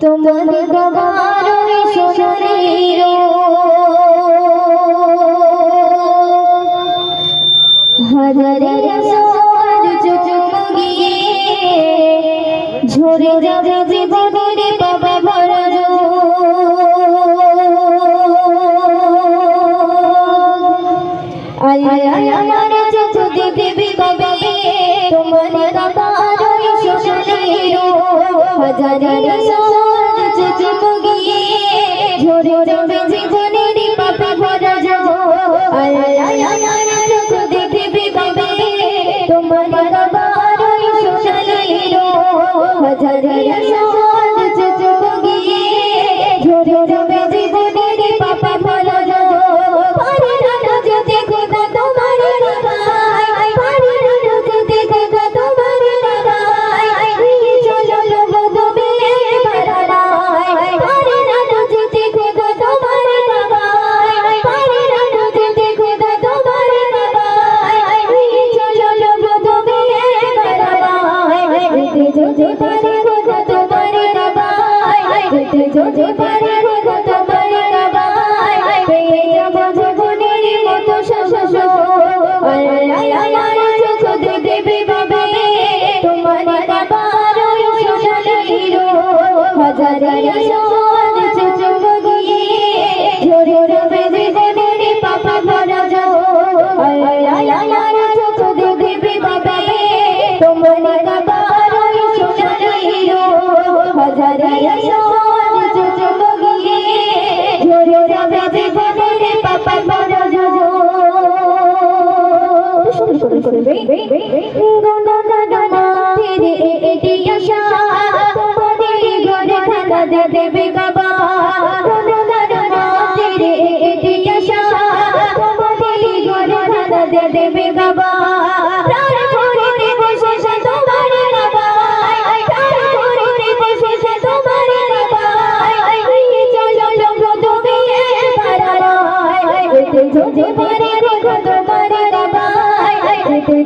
তোমার গবারে সোনারের হাজারে সোনার চুচুক গিয়ে ঝরে যাবে জীবনের জীবনেরই পাপে ভরা যাব আল্লাহ আমার চোখ দেখবে কবে তোমার বাবার সোনালি রো। হাজার হাজার Yeah, yeah, yeah. কাঁদে দেবে বাবা যদি পারে গো তোমারে রাবাই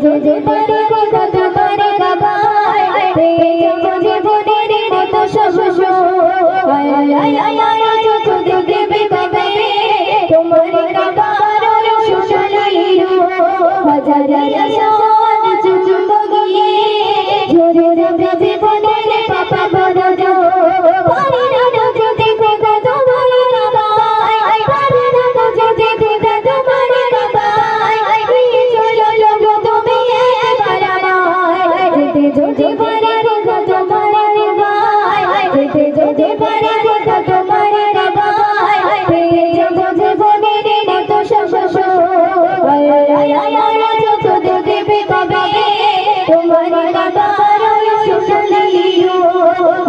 যদি পারে গো তোমারে রাবাই প্রেম জীবনের কত সব সব আয় আয় আয়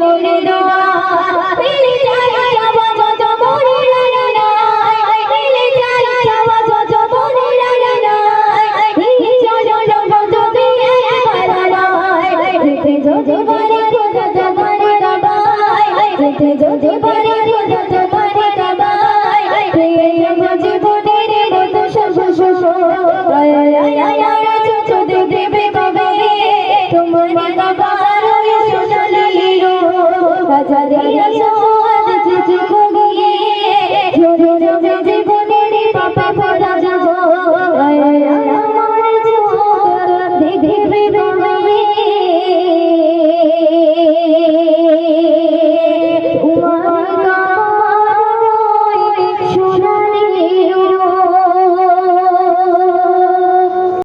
মনে দোয়া পেলে চাই যাওয়া যত মনে তোমার